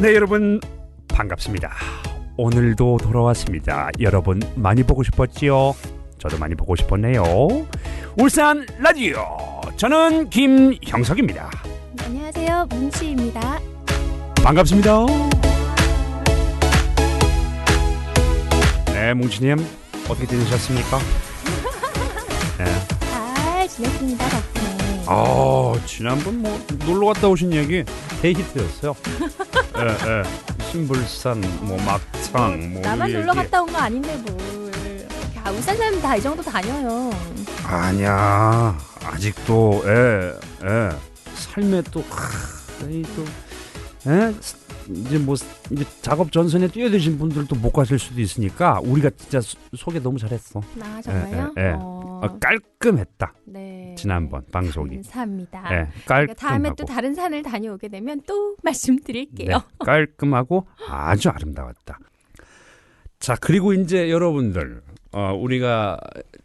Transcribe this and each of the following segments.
네 여러분 반갑습니다. 오늘도 돌아왔습니다. 여러분 많이 보고 싶었지요? 저도 많이 보고 싶었네요. 울산 라디오 저는 김형석입니다. 안녕하세요, 문치입니다. 반갑습니다. 네 뭉치님 어떻게 지내셨습니까? 아 지난번 뭐 놀러 갔다 오신 얘기 데이히트였어요. 예, 예. 신불산 뭐 막창 뭐 나만 이 놀러 얘기. 갔다 온 거 아닌데 뭘. 야, 울산 사람 다 이 정도 다녀요. 아니야 아직도 예, 예. 삶에 또 하, 이 또, 예? 이제 뭐 이제 작업 전선에 뛰어드신 분들도 못 가실 수도 있으니까 우리가 진짜 소- 소개 너무 잘했어. 나 정말요? 예, 예. 어, 어, 깔끔했다 네. 지난번 방송이. 감사합니다. 예, 그러니까 깔끔하고. 다음에 또 다른 산을 다녀오게 되면 또 말씀드릴게요. 네, 깔끔하고 아주 아름다웠다. 자 그리고 이제 여러분들 어, 우리가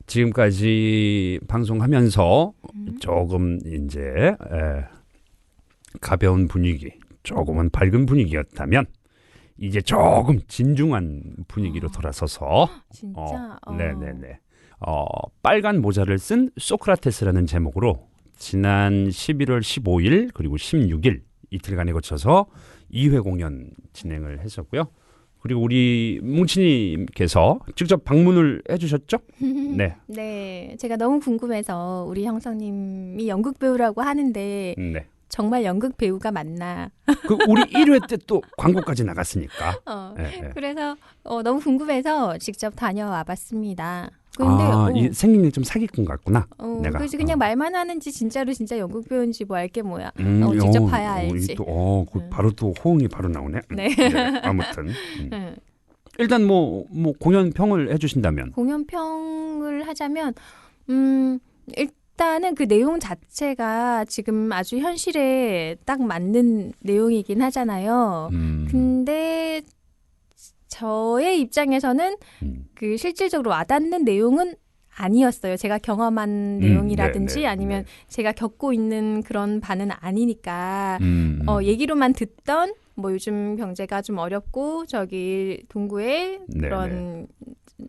지금까지 방송하면서 음. 조금 이제 에, 가벼운 분위기, 조금은 밝은 분위기였다면 이제 조금 진중한 분위기로 아. 돌아서서 진짜. 어, 어. 네네네. 어, 빨간 모자를 쓴 소크라테스라는 제목으로 지난 11월 15일 그리고 16일 이틀간에 거쳐서 2회 공연 진행을 했었고요. 그리고 우리 뭉치님께서 직접 방문을 해주셨죠? 네, 네, 제가 너무 궁금해서 우리 형성님이 연극 배우라고 하는데 네. 정말 연극 배우가 맞나? 그 우리 1회 때 또 광고까지 나갔으니까. 어, 네, 네. 그래서 어, 너무 궁금해서 직접 다녀와 봤습니다. 근데 아, 어, 이 생긴 게 좀 사기꾼 같구나. 어, 내가. 그래서 그냥 어. 말만 하는지 진짜로 진짜 연극 배우인지 뭐 알 게 뭐야. 음, 어, 직접 어, 봐야 어, 알지. 이 또, 어, 그 음. 바로 또 호응이 바로 나오네. 음, 네. 아무튼 음. 응. 일단 뭐, 뭐 공연 평을 해주신다면. 공연 평을 하자면 음 일 단은 그 내용 자체가 지금 아주 현실에 딱 맞는 내용이긴 하잖아요. 음, 근데 저의 입장에서는 음. 그 실질적으로 와닿는 내용은 아니었어요. 제가 경험한 내용이라든지 네, 네, 아니면 제가 겪고 있는 그런 바는 아니니까 음, 어, 얘기로만 듣던 뭐 요즘 경제가 좀 어렵고 저기 동구에 네, 그런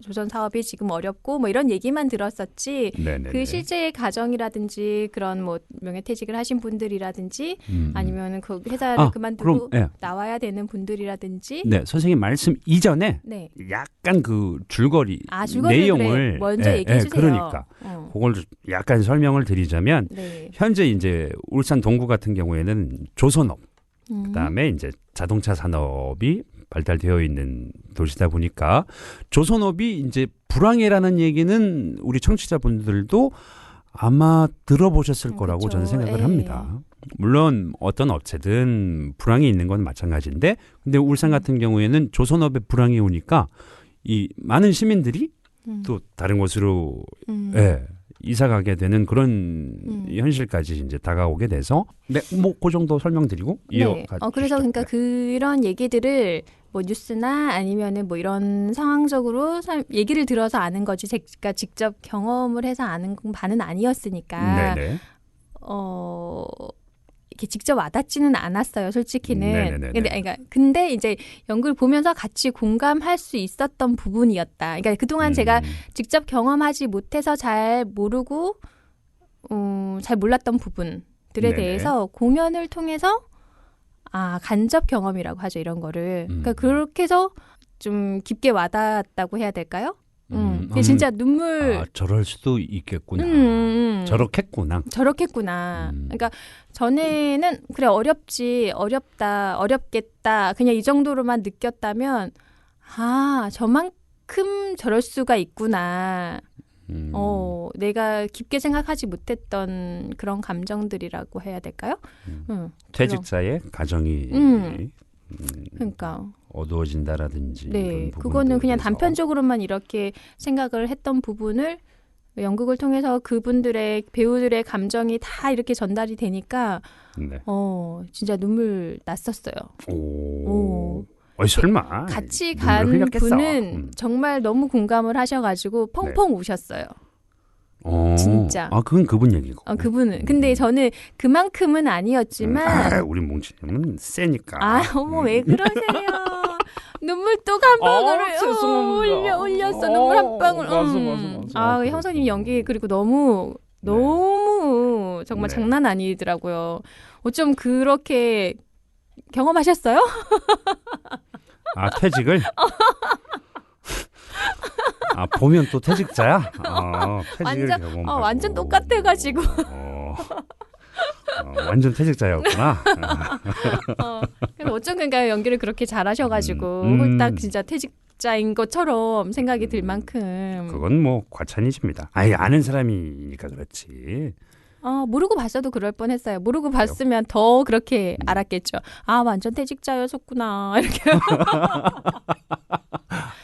조선 사업이 지금 어렵고 뭐 이런 얘기만 들었었지 네네. 그 실제의 가정이라든지 그런 뭐 명예퇴직을 하신 분들이라든지 음. 아니면은 그 회사를 아, 그만두고 그럼 예. 나와야 되는 분들이라든지 네 선생님 말씀 이전에 네. 약간 그 줄거리 아, 내용을 그래. 먼저 예, 얘기해 예, 주세요. 그러니까 어. 그걸 약간 설명을 드리자면 네. 현재 이제 울산 동구 같은 경우에는 조선업 음. 그다음에 이제 자동차 산업이 발달되어 있는 도시다 보니까 조선업이 이제 불황이라는 얘기는 우리 청취자분들도 아마 들어보셨을 음, 거라고 그쵸. 저는 생각을 예. 합니다. 물론 어떤 업체든 불황이 있는 건 마찬가지인데 근데 울산 같은 경우에는 조선업에 불황이 오니까 이 많은 시민들이 음. 또 다른 곳으로 음. 예, 이사 가게 되는 그런 음. 현실까지 이제 다가오게 돼서 네, 뭐그 정도 설명드리고 네. 이어가 어, 그래서. 그러니까 네. 그런 얘기들을 뭐 뉴스나 아니면은 뭐 이런 상황적으로 사- 얘기를 들어서 아는 거지. 제가 직접 경험을 해서 아는 건 바는 아니었으니까 네네. 어 이렇게 직접 와닿지는 않았어요, 솔직히는. 네네네네. 근데 그러니까 근데 이제 연극을 보면서 같이 공감할 수 있었던 부분이었다. 그러니까 그동안 제가 음, 직접 경험하지 못해서 잘 모르고 음, 잘 몰랐던 부분들에 네네. 대해서 공연을 통해서 아 간접 경험이라고 하죠 이런 거를 그러니까 음. 그렇게 해서 좀 깊게 와닿았다고 해야 될까요? 음, 음, 진짜 눈물 아, 저럴 수도 있겠구나. 음, 음, 음. 저렇겠구나. 저렇겠구나. 음. 그러니까 전에는 그래 어렵지 어렵다 어렵겠다 그냥 이 정도로만 느꼈다면 아 저만큼 저럴 수가 있구나. 음, 어 내가 깊게 생각하지 못했던 그런 감정들이라고 해야 될까요? 음. 응. 퇴직자의 가정이 음. 음, 그러니까 어두워진다라든지 네 그거는 그냥. 단편적으로만 이렇게 생각을 했던 부분을 연극을 통해서 그분들의 배우들의 감정이 다 이렇게 전달이 되니까 네. 어 진짜 눈물 났었어요. 오. 오. 어이 설마. 같이 간. 분은 음. 정말 너무 공감을 하셔가지고 펑펑 우셨어요. 어. 진짜. 아 그건 그분 얘기고. 어, 그분은. 근데 저는 그만큼은 음, 아니었지만 아, 우리 뭉치님은 세니까. 아, 어머 음. 왜 그러세요? 눈물 또 한 방울을 아. 올려 올렸어 어, 눈물 한 방울. 맞아, 음. 맞아, 맞아. 아, 그렇구나. 형사님 연기 그리고 너무 네. 너무 정말 네. 장난 아니더라고요. 어쩜 그렇게 경험하셨어요? 아 퇴직을. 아 보면 또 퇴직자야. 어, 퇴직을 완전- 경험하고. 어, 완전 똑같아가지고. 어, 어, 완전 퇴직자였구나. 어, 그래서 어쩜 그러니까 연기를 그렇게 잘하셔가지고 음, 음. 홀딱 진짜 퇴직자인 것처럼 생각이 들 만큼 그건 뭐 과찬이십니다. 아예 아는 사람이니까 그렇지. 어, 모르고 봤어도 그럴 뻔했어요. 모르고 봤으면 더 그렇게 음. 알았겠죠. 아 완전 퇴직자였었구나 이렇게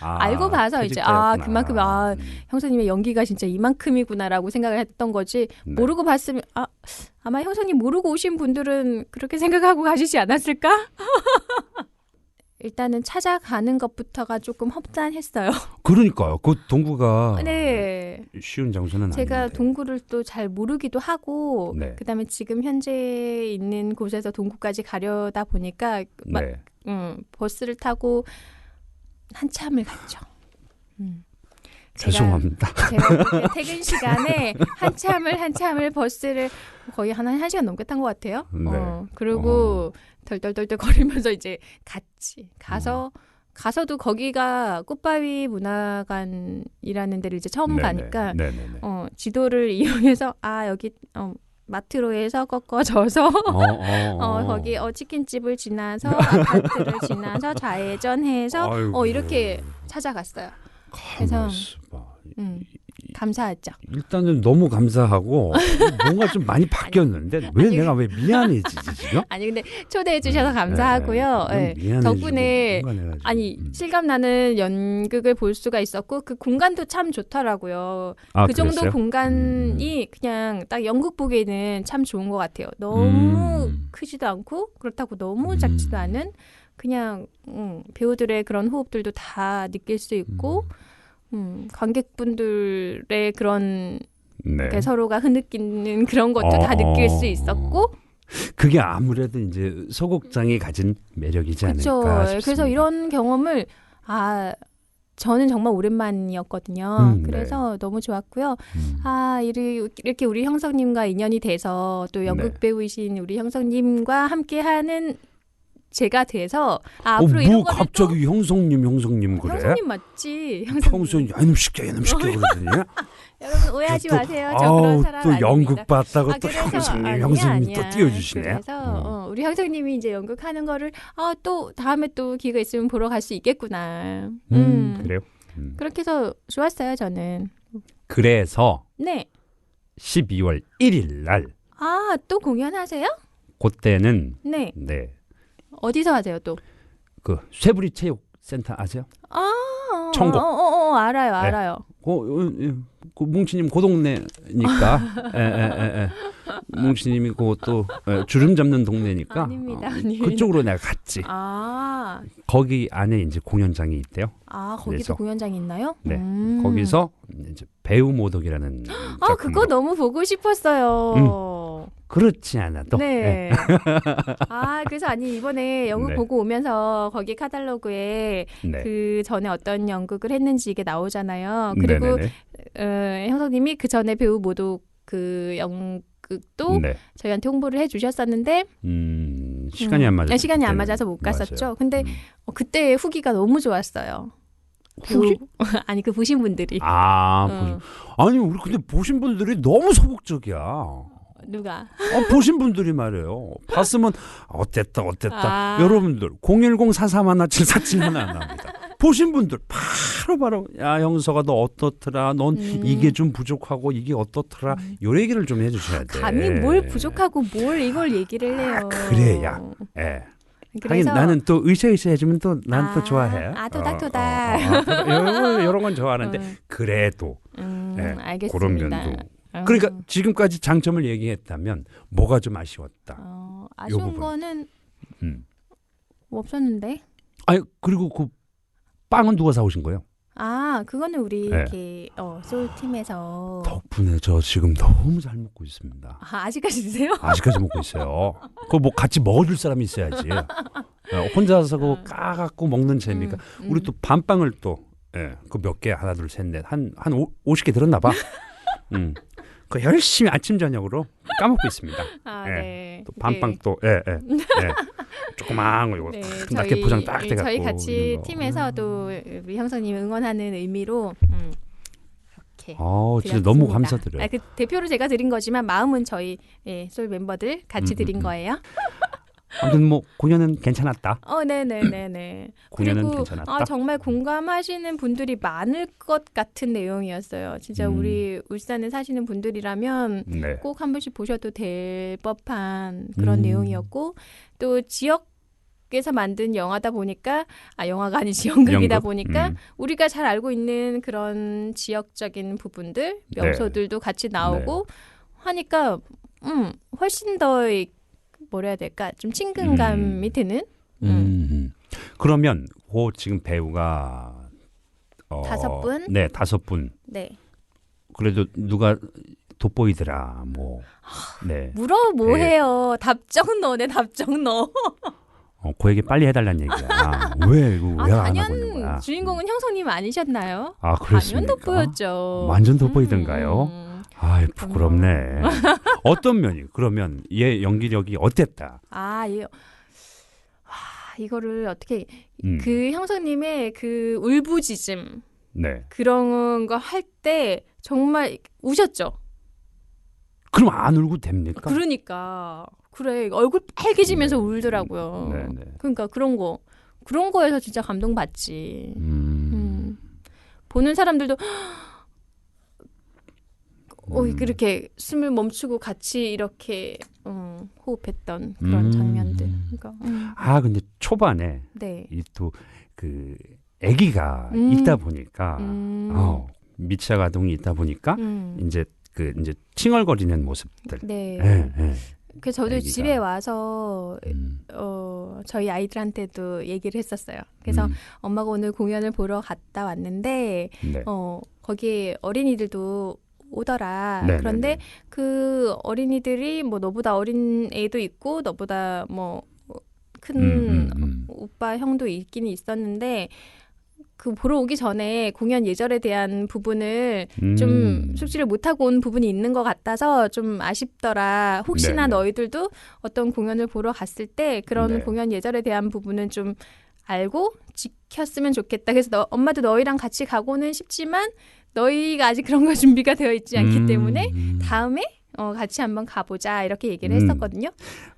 아, 알고 봐서 이제 아 퇴직자였구나. 그만큼 아 음, 형사님의 연기가 진짜 이만큼이구나라고 생각을 했던 거지 네. 모르고 봤으면 아 아마 형사님 모르고 오신 분들은 그렇게 생각하고 가시지 않았을까? 일단은 찾아가는 것부터가 조금 험난했어요. 그러니까요. 그 동구가 네. 쉬운 장소는 제가 아닌데. 동구를 또 잘 모르기도 하고 네. 그다음에 지금 현재 있는 곳에서 동구까지 가려다 보니까 막 네. 음, 버스를 타고 한참을 갔죠. 음. 죄송합니다. 제가 퇴근 시간에 한참을 한참을 버스를 거의 한, 한 시간 넘게 탄 것 같아요. 네. 어, 그리고 덜덜덜덜 거리면서 이제 갔지. 가서 가서도 거기가 꽃바위 문화관이라는 데를 이제 처음 네네. 가니까 네네네. 어, 지도를 이용해서 아 여기 어, 마트로에서 꺾어져서 어, 어, 어, 거기 어, 치킨집을 지나서 아파트를 지나서 좌회전해서 아이고. 어, 이렇게 찾아갔어요. 그래서- 있어봐. 음, 감사하죠. 일단은 너무 감사하고 뭔가 좀 많이 바뀌었는데 왜 아니, 내가 왜 미안해지지 지금? 아니 근데 초대해 주셔서 감사하고요. 네, 네. 예. 덕분에 아니 음. 실감 나는 연극을 볼 수가 있었고 그 공간도 참 좋더라고요. 아, 그 정도 그랬어요? 공간이 그냥 딱 연극 보기에는 참 좋은 것 같아요. 너무 음. 크지도 않고 그렇다고 너무 음. 작지도 않은 그냥 음, 배우들의 그런 호흡들도 다 느낄 수 있고 음, 관객분들의 그런 네. 서로가 흐느끼는 그런 것도 어, 다 느낄 어. 수 있었고 그게 아무래도 이제 소극장이 가진 매력이지 그렇죠. 않을까 싶습니다. 그래서 이런 경험을 아 저는 정말 오랜만이었거든요. 음, 네. 그래서 너무 좋았고요. 음. 아 이렇게 우리 형성님과 인연이 돼서 또 연극 네. 배우이신 우리 형성님과 함께하는 제가 돼서 아, 어, 앞으로 이런 뭐 거를 갑자기 형성님 형성님 또 그래? 형성님 맞지? 형성님. 평소에 야놈 시켜 야놈 시켜 그러더니 여러분 오해하지 또, 마세요. 저 그런 아우, 사람 또 아닙니다. 연극 봤다고 아, 또 그래서 아니야, 형성님 또 아니야. 띄워주시네. 그래서 음. 어, 우리 형성님이 이제 연극하는 거를 아, 또 다음에 또 기회가 있으면 보러 갈 수 있겠구나. 음. 음, 그래요. 음. 그렇게 해서 좋았어요, 저는. 그래서 네. 12월 1일 날 아, 또 공연하세요? 그때는 네. 네. 어디서 하세요, 또? 그 쇠부리 체육센터 아세요? 아, 청곡. 어, 어, 어, 알아요, 네. 알아요. 그, 어, 예, 그 뭉치님 그 동네니까 에, 에, 에, 에. 뭉치님이 그또 주름 잡는 동네니까 아닙니다, 어, 아닙니다. 그쪽으로 내가 갔지. 아, 거기 안에 이제 공연장이 있대요. 아, 거기도 그래서- 공연장이 있나요? 네, 음. 거기서 이제 배우 모독이라는 아, 그거 너무 보고 싶었어요. 그렇지 않아도 네. 아, 그래서 아니 이번에 연극 네. 보고 오면서 거기 카탈로그에 네. 그 전에 어떤 연극을 했는지 이게 나오잖아요. 그리고. 어, 형사님이 그 전에 배우 모두 그 연극도 네. 저희한테 홍보를 해 주셨었는데 음, 시간이 음, 안 맞아서 시간이 안 그때는. 맞아서 못 갔었죠. 맞아요. 근데 음. 어, 그때 후기가 너무 좋았어요. 아니 그 보신 분들이 아, 어, 보신- 아니 우리 근데 보신 분들이 너무 소극적이야. 누가 어, 보신 분들이 말이에요. 봤으면 어땠다 어땠다. 아. 여러분들 010-4317-47 하나 나옵니다. 보신 분들 바로 바로 야 형서가 너 어떻더라. 넌 음. 이게 좀 부족하고 이게 어떻더라. 요 얘기를 좀 해주셔야 돼. 감히 뭘 부족하고 뭘 이걸 얘기를 해요. 아, 그래야. 예. 그래서 나는 또 으쌰으쌰 해주면 또 난또 아, 좋아해. 아, 토닥토닥. 어, 어, 어, 어, 이런, 건 좋아하는데 음, 그래도 음, 예, 그런 알겠습니다. 면도. 음. 그러니까 지금까지 장점을 얘기했다면 뭐가 좀 아쉬웠다. 어, 요 아쉬운 부분. 거는 음. 뭐 없었는데 아니 그리고 그 빵은 누가 사오신 거예요? 아, 그거는 우리 네. 이렇게 어, 소울 팀에서 덕분에 저 지금 너무 잘 먹고 있습니다. 아, 아직까지 드세요? 아직까지 먹고 있어요. 그거 뭐 같이 먹어줄 사람이 있어야지. 어, 혼자서 그거 까갖고 먹는 재미가. 음, 우리 또 밤빵을 또, 예, 그 몇 개, 하나, 둘, 셋, 넷, 한, 한 오, 50개 들었나 봐. 음. 그 열심히 아침, 저녁으로 까먹고 있습니다. 아, 예. 네. 또 밤빵 또, 예, 예. 예. 조그마한 거, 이거 네, 탁 낮게 포장 딱 예, 돼갖고. 저희 같이. 팀에서 또 우리 형사님 응원하는 의미로 음, 이렇게 어, 진짜. 너무 감사드려요. 아, 그 대표로 제가 드린 거지만 마음은 저희 예, 솔 멤버들 같이 음, 드린 음, 음. 거예요. 아무튼 뭐, 공연은 괜찮았다. 어, 네, 네, 네, 네. 공연은 괜찮았다. 아, 정말 공감하시는 분들이 많을 것 같은 내용이었어요. 진짜 음. 우리 울산에 사시는 분들이라면 네. 꼭한 번씩 보셔도 될 법한 그런 음. 내용이었고 또 지역 에서 만든 영화다 보니까 아 영화가 아니지 연극이다 연극? 보니까 음. 우리가 잘 알고 있는 그런 지역적인 부분들 네. 명소들도 같이 나오고 하니까 음 훨씬 더 이- 뭐라 해야 될까 좀 친근감이 음. 드는 음. 음. 그러면 그 지금 배우가 어, 다섯 분? 네, 다섯 분. 네 그래도 누가 돋보이더라. 뭐. 네. 물어 뭐 네. 해요 답정 넣네 답정 넣어 어, 그 얘기 빨리 해달라는 얘기야. 아, 왜 이거 아 있는 거야? 단연 주인공은 형성님 아니셨나요? 아, 그렇습니까? 돋보였죠 완전 돋보이던가요? 음. 아이, 부끄럽네. 어떤 면이? 그러면 얘 연기력이 어땠다? 아, 이, 와, 이거를 어떻게 음. 그 형사님의 그 울부짖음 네. 그런 거 할 때 정말 우셨죠. 그럼 안 울고 됩니까? 그러니까 그래 얼굴 빨개지면서 네. 울더라고요. 네, 네. 그러니까 그런 거 그런 거에서 진짜 감동 받지. 음. 음. 보는 사람들도 어, 음. 그렇게 숨을 멈추고 같이 이렇게 음, 호흡했던 그런 음. 장면들. 그러니까 음, 아, 근데 초반에 네. 이또그 아기가 음. 있다 보니까 음. 어, 미차 가동이 있다 보니까 음. 이제 그 이제 칭얼거리는 모습들. 네. 예, 예. 그래서 저도 아기가. 집에 와서 음, 어, 저희 아이들한테도 얘기를 했었어요. 그래서 음, 엄마가 오늘 공연을 보러 갔다 왔는데 네. 어, 거기에 어린이들도 오더라. 네, 그런데 네, 네. 그 어린이들이 뭐 너보다 어린 애도 있고 너보다 뭐큰 음, 음, 음. 오빠 형도 있기는 있었는데 그 보러 오기 전에 공연 예절에 대한 부분을 좀 음. 숙지를 못하고 온 부분이 있는 것 같아서 좀 아쉽더라. 혹시나 네네. 너희들도 어떤 공연을 보러 갔을 때 그런 네. 공연 예절에 대한 부분은 좀 알고 지켰으면 좋겠다. 그래서 너, 엄마도 너희랑 같이 가고는 싶지만 너희가 아직 그런 거 준비가 되어 있지 않기 음, 때문에 음. 다음에 어, 같이 한번 가보자 이렇게 얘기를 음. 했었거든요.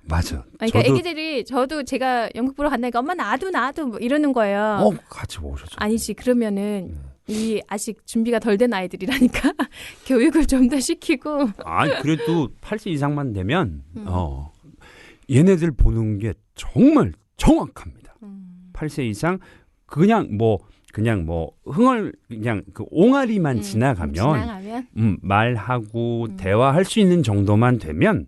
맞아. 그러니까 저도 애기들이 저도 제가 연극 보러 간다니까 엄마 나도 나도 뭐 이러는 거예요. 어 같이 오셨죠. 아니지 그러면은 네. 이 아직 준비가 덜 된 아이들이라니까 교육을 좀 더 시키고 아니 그래도 8세 이상만 되면 음. 어 얘네들 보는 게 정말 정확합니다. 음. 8세 이상 그냥 뭐 그냥 뭐 흥얼 그냥 그 옹알이만 음, 지나가면 지나가면 음, 말하고 음. 대화할 수 있는 정도만 되면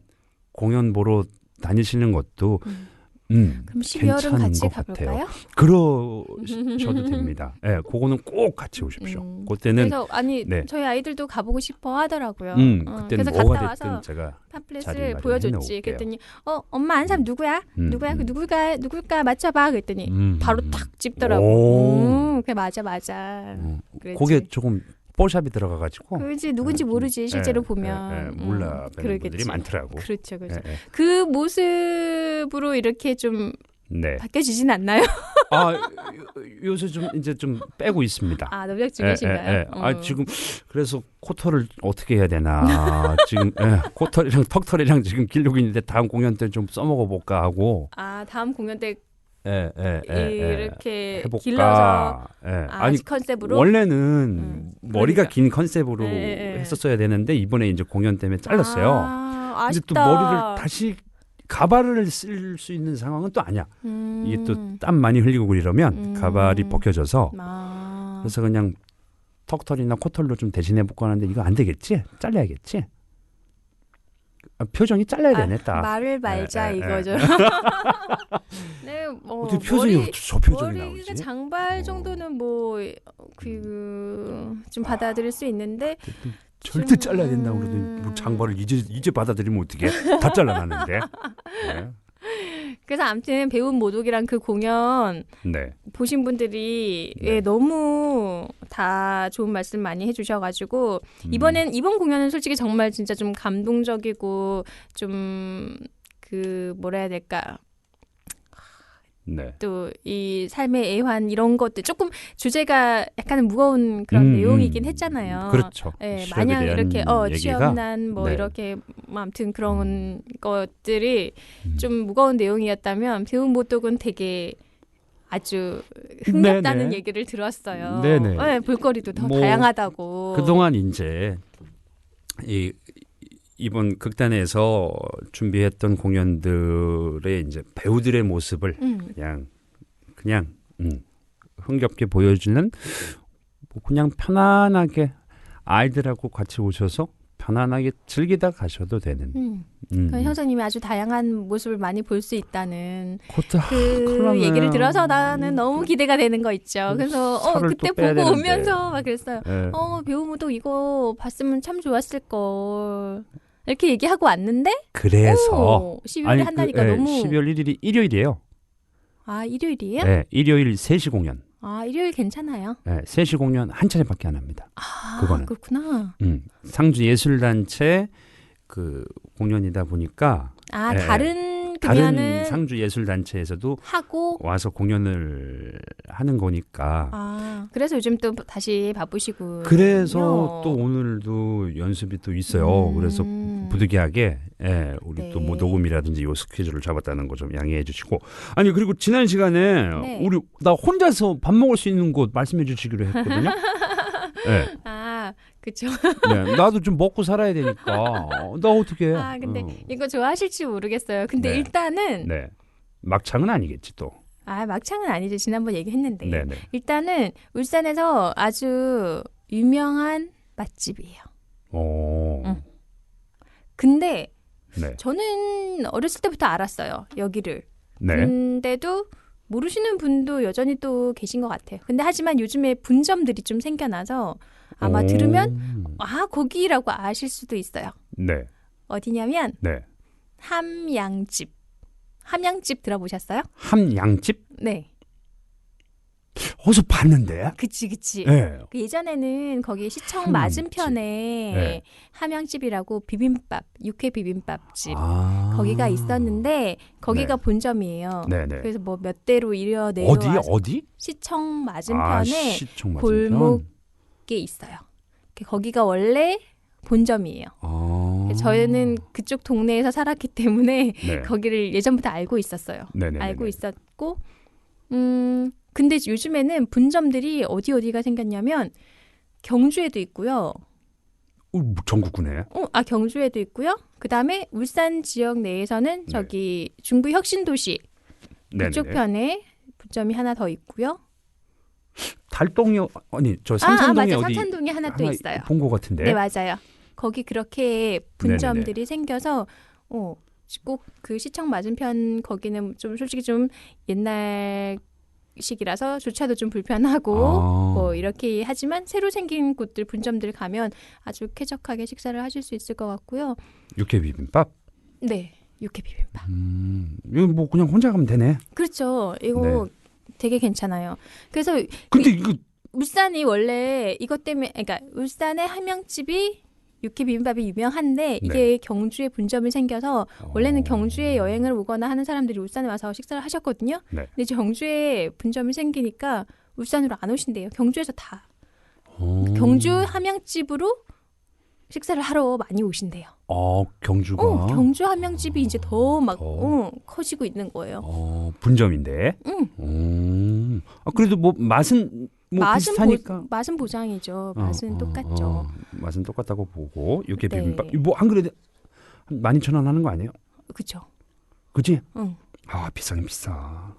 공연 보러 다니시는 것도 음. 음, 그럼 12월은 괜찮은 같이 것 가볼까요? 그러셔도 됩니다. 예, 그거는 꼭 같이 오십시오. 음. 그때는 그래서 아니 네. 저희 아이들도 가보고 싶어 하더라고요. 음, 어, 그래서 갔다 와서 제가 팜플렛을 보여줬지. 그랬더니 어 엄마 안 사람 누구야? 음, 누구야? 그 음. 누굴까? 누굴까 맞춰봐. 그랬더니 음, 바로 음. 탁 집더라고. 오. 음, 그래 맞아 맞아. 음. 그게 조금 뽀샵이 들어가가지고 그지 누군지 음, 모르지 실제로 예, 보면 예, 예, 음, 몰라 뵈는 분들이 그러겠지. 많더라고. 그렇죠, 그렇죠. 예, 예. 그 모습으로 이렇게 좀 네. 바뀌어지진 않나요? 아 요- 요새 좀 이제 좀 빼고 있습니다. 아 노력 예, 중이신가요? 예, 예. 아 음. 지금 그래서 코털을 어떻게 해야 되나 지금 예, 코털이랑 턱털이랑 지금 기르고 있는데 다음 공연 때 좀 써먹어 볼까 하고 아 다음 공연 때 예, 예, 예, 예. 이렇게 해볼까. 길러서 예. 아, 아니 직 컨셉으로 원래는 음, 머리가 그러니까. 긴 컨셉으로 예, 예, 예. 했었어야 되는데 이번에 이제 공연 때문에 잘랐어요. 아, 아쉽다. 또 머리를 다시 가발을 쓸 수 있는 상황은 또 아니야. 음. 이게 또 땀 많이 흘리고 이러면 음. 가발이 벗겨져서 아. 그래서 그냥 턱털이나 코털로 좀 대신해 볼까 하는데 이거 안 되겠지? 잘라야겠지? 아, 표정이 잘라야 아, 되네 딱. 말을 말자 에, 에, 이거죠. 네, 뭐 어떻게 표정이 머리, 저 표정이 나오지? 장발 어. 정도는 뭐그좀 받아들일 수 있는데 절대 좀, 잘라야 된다고 그러더니 뭐 장발을 이제 이제 받아들이면 어떻게? 다 잘라놨는데. 네. 그래서 아무튼 배운 모독이랑 그 공연 네. 보신 분들이 네. 예, 너무 다 좋은 말씀 많이 해주셔가지고 음. 이번엔 이번 공연은 솔직히 정말 진짜 좀 감동적이고 좀 그 뭐라 해야 될까 네. 또이 삶의 애환 이런 것들 조금 주제가 약간 무거운 그런 음, 내용이긴 음. 했잖아요. 그렇죠. 예, 마냥 이렇게 어 얘기가 취업난 뭐 네. 이렇게 뭐 아무튼 그런 것들이 음. 좀 무거운 내용이었다면 배운 모독은 되게 아주 흥겹다는 네네. 얘기를 들었어요. 네네. 네, 볼거리도 더 뭐 다양하다고. 그동안 이제 이 이번 극단에서 준비했던 공연들의 이제 배우들의 모습을 음, 그냥 그냥 음, 흥겹게 보여주는 뭐 그냥 편안하게 아이들하고 같이 오셔서 편안하게 즐기다 가셔도 되는. 음. 음. 그 형사님이 아주 다양한 모습을 많이 볼 수 있다는 그것도 그 그러네. 얘기를 들어서 나는 너무 기대가 되는 거 있죠. 그래서 어 그때 보고 되는데. 오면서 막 그랬어요. 예. 어 배우 무도 이거 봤으면 참 좋았을 걸 이렇게 얘기하고 왔는데 그래서 오, 12월에 아니, 한다니까 그, 예, 너무 12월 1일이 일요일이에요. 아 일요일이에요? 예, 일요일 3시 공연. 아 일요일 괜찮아요. 예, 3시 공연 한 차례밖에 안 합니다. 아 그거는. 그렇구나. 음, 상주 예술단체 그 공연이다 보니까 아 예, 다른 다른 상주 예술단체에서도 하고 와서 공연을 하는 거니까 아 그래서 요즘 또 다시 바쁘시고 그래서 또 오늘도 연습이 또 있어요. 음. 그래서 부득이하게 예, 우리 또뭐 네. 녹음이라든지 요 스케줄을 잡았다는 거 좀 양해해 주시고 아니 그리고 지난 시간에 네. 우리 나 혼자서 밥 먹을 수 있는 곳 말씀해 주시기로 했거든요. 네, 아 그쵸. 네, 나도 좀 먹고 살아야 되니까 어, 나 어떻게 해? 아 근데 어. 이거 좋아하실지 모르겠어요. 근데 네. 일단은 네 막창은 아니겠지 또. 아 막창은 아니죠. 지난번 얘기했는데 네, 네. 일단은 울산에서 아주 유명한 맛집이에요. 오, 응. 근데 네, 저는 어렸을 때부터 알았어요. 여기를. 네. 근데도 모르시는 분도 여전히 또 계신 것 같아요. 근데 하지만 요즘에 분점들이 좀 생겨나서 아마 오. 들으면 아 거기라고 아실 수도 있어요. 네, 어디냐면 네. 함양집. 함양집 들어보셨어요? 함양집 네. 어디서 봤는데? 그치 그치. 네. 그 예전에는 거기 시청. 맞은편에 네. 함양집이라고 비빔밥, 육회 비빔밥집 아. 거기가 있었는데 거기가 네. 본점이에요. 네, 네. 그래서 뭐 몇 대로 이려 어디 내려와서 어디? 시청 맞은편에 아, 시청 맞은편. 골목 게 있어요. 거기가 원래 본점이에요. 아. 저희는 그쪽 동네에서 살았기 때문에 네. 거기를 예전부터 알고 있었어요. 네네. 알고 있었고, 음, 근데 요즘에는 분점들이 어디 어디가 생겼냐면 경주에도 있고요. 어, 뭐 전국구네. 어, 아 경주에도 있고요. 그 다음에 울산 지역 내에서는 네. 저기 중부 혁신도시 네네. 그쪽 편에 분점이 하나 더 있고요. 달동이 아니 저 아, 아 맞아, 어디 삼천동에 하나 또 있어요. 본것 같은데. 네 맞아요. 거기 그렇게 분점들이 생겨서 어, 꼭 그 시청 맞은편 거기는 좀 솔직히 좀 옛날 식이라서 주차도 좀 불편하고 아. 뭐 이렇게 하지만 새로 생긴 곳들 분점들 가면 아주 쾌적하게 식사를 하실 수 있을 것 같고요. 육회 비빔밥. 네, 육회 비빔밥. 음, 이거 뭐 그냥 혼자 가면 되네. 그렇죠. 이거 되게 괜찮아요. 그래서 근데 이거 울산이 원래 이것 때문에 그러니까 울산의 함양집이 육회 비빔밥이 유명한데 이게 경주에 분점이 생겨서 원래는 어. 경주에 여행을 오거나 하는 사람들이 울산에 와서 식사를 하셨거든요. 네. 근데 이제 경주에 분점이 생기니까 울산으로 안 오신대요. 경주에서 다 어. 경주 함양집으로 식사를 하러 많이 오신대요. 어, 경주가 어, 경주 함양집이 이제 더막 더. 어, 커지고 있는 거예요. 어, 분점인데. 응. 음. 아, 그래도 뭐 맛은 뭐 맛은 비슷하니까. 보, 맛은 보장이죠. 어, 맛은 어, 똑같죠. 어, 맛은 똑같다고 보고 육회 네. 비빔밥 그래도 한 12,000원 하는 거 아니에요? 그죠? 그지? 응. 아, 비싸긴 비싸.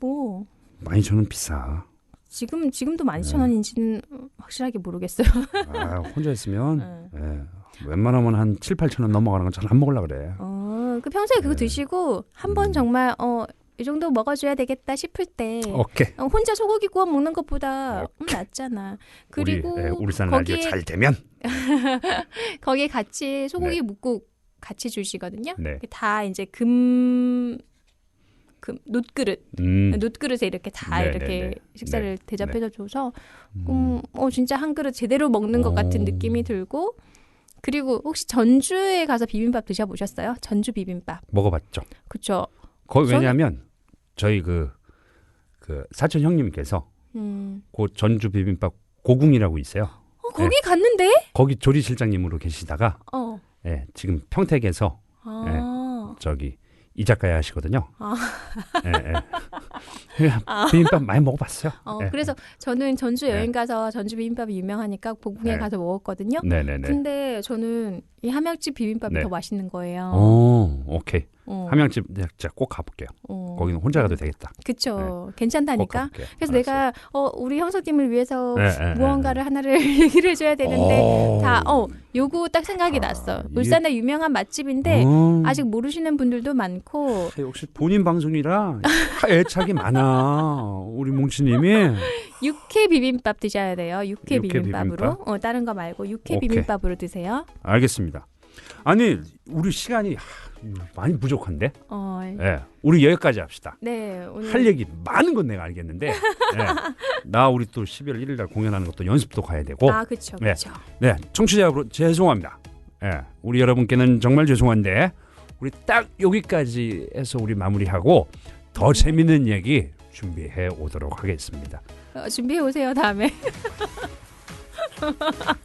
뭐 12,000원 비싸. 지금 지금도 네. 12,000원인지는 확실하게 모르겠어요. 아, 혼자 있으면 응. 예. 웬만하면 한 7, 8천 원 넘어가는 건 잘 안 먹으려 그래. 어, 그 평소에 그거 네. 드시고 한번 음. 정말 어, 이 정도 먹어줘야 되겠다 싶을 때 오케이. 어, 혼자 소고기 구워 먹는 것보다 음, 낫잖아. 그리고 우리 예, 울산 라디오 거기에 잘 되면 거기에 같이 소고기 네. 묵국 같이 주시거든요. 네. 다 이제 금, 금 놋그릇, 음. 놋그릇에 이렇게 다 네, 이렇게 네, 네. 식사를 네, 대접해서 줘서 음. 음, 어 진짜 한 그릇 제대로 먹는 것 같은 오. 느낌이 들고 그리고 혹시 전주에 가서 비빔밥 드셔보셨어요? 전주 비빔밥. 먹어봤죠. 그쵸? 거 저는- 왜냐하면 저희 그, 그 사촌 형님께서 음. 그 전주 비빔밥 고궁이라고 있어요. 어, 거기 갔는데? 거기 조리 실장님으로 계시다가 어. 예, 지금 평택에서 아. 저기 이자카야 하시거든요. 아. 예, 예. 그냥 비빔밥 많이 먹어봤어요. 어, 예. 그래서 저는 전주 네. 여행 가서 전주 비빔밥이 유명하니까 고궁에 네. 가서 먹었거든요. 네네네. 근데 저는 이 함양집 비빔밥이 네. 더 맛있는 거예요. 오, 오케이. 어. 함양집 네, 진짜 꼭 가볼게요. 어. 거기는 혼자 가도 되겠다. 그쵸. 꼭 괜찮다니까. 그래서 알았어요. 내가 어 우리 형사님을 위해서 네, 네, 무언가를 하나를 얘기를 해줘야 되는데 오. 다 어 요거 딱 생각이 아, 났어. 울산의 유명한 맛집인데 음. 아직 모르시는 분들도 많고 역시 본인 방송이라 애착이 많아. 우리 뭉치님이. 육회 비빔밥 드셔야 돼요. 육회, 육회 비빔밥으로. 비빔밥? 어 다른 거 말고 육회 오케이. 비빔밥으로 드세요. 알겠습니다. 아니 우리 시간이 하, 많이 부족한데. 어. 예, 우리 여기까지 합시다. 네 오늘 할 얘기 많은 건 내가 알겠는데 예, 나 우리 또 12월 1일 날 공연하는 것도 연습도 가야 되고 아 그쵸 네. 네 청취자 여러분 죄송합니다 예, 우리 여러분께는 정말 죄송한데 우리 딱 여기까지 해서 우리 마무리하고 더 재밌는 얘기 준비해 오도록 하겠습니다 어, 준비해 오세요 다음에.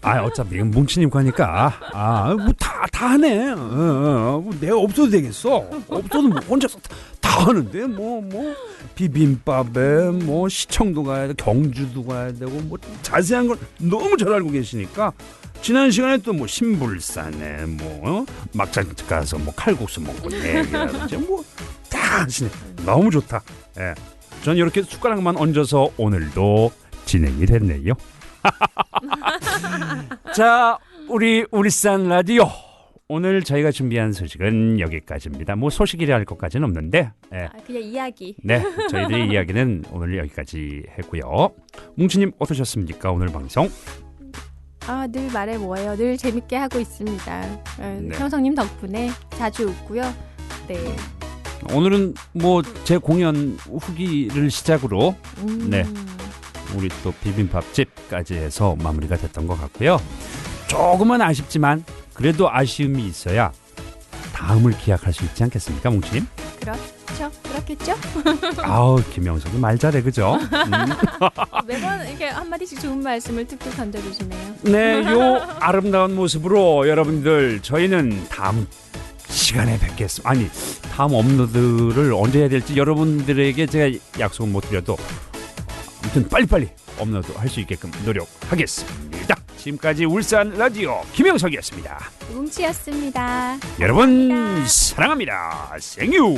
아 어차피 뭉치님 거니까. 아뭐다 다 하네. 어, 어, 뭐 내가 없어도 되겠어. 없어도 뭐 혼자서 다, 다 하는데 뭐 뭐. 비빔밥에 뭐 시청도 가야 돼 경주도 가야 되고 뭐 자세한 걸 너무 잘 알고 계시니까. 지난 시간에 또 뭐 신불산에 뭐 어? 막장 가서 뭐 칼국수 먹고 얘기라든지. 뭐다 하시네. 너무 좋다. 예. 전 이렇게 숟가락만 얹어서 오늘도 진행이 됐네요. 자, 우리 울산 라디오 오늘 저희가 준비한 소식은 여기까지입니다. 뭐 소식이라 할 것까지는 없는데, 예. 아, 그냥 이야기. 네, 저희들의 이야기는 오늘 여기까지 했고요. 뭉치님 어떠셨습니까 오늘 방송? 아 늘 말해 뭐예요. 늘 재밌게 하고 있습니다. 어, 네. 형성님 덕분에 자주 웃고요. 네. 오늘은 뭐 제 공연 후기를 시작으로 음, 네. 우리 또 비빔밥집까지 해서 마무리가 됐던 것 같고요. 조금은 아쉽지만 그래도 아쉬움이 있어야 다음을 기약할 수 있지 않겠습니까, 뭉치님? 그렇죠. 그렇겠죠. 아우 김영석이 말 잘해 그죠? 음. 매번 이렇게 한 마디씩 좋은 말씀을 툭툭 던져주시네요. 네, 요 아름다운 모습으로 여러분들 저희는 다음 시간에 뵙겠습니다. 아니 다음 업로드를 언제 해야 될지 여러분들에게 제가 약속은 못 드려도 아무튼 빨리빨리 업로드 할 수 있게끔 노력하겠습니다. 지금까지 울산 라디오 김영석이었습니다. 뭉치였습니다. 여러분. 사랑합니다. 생유.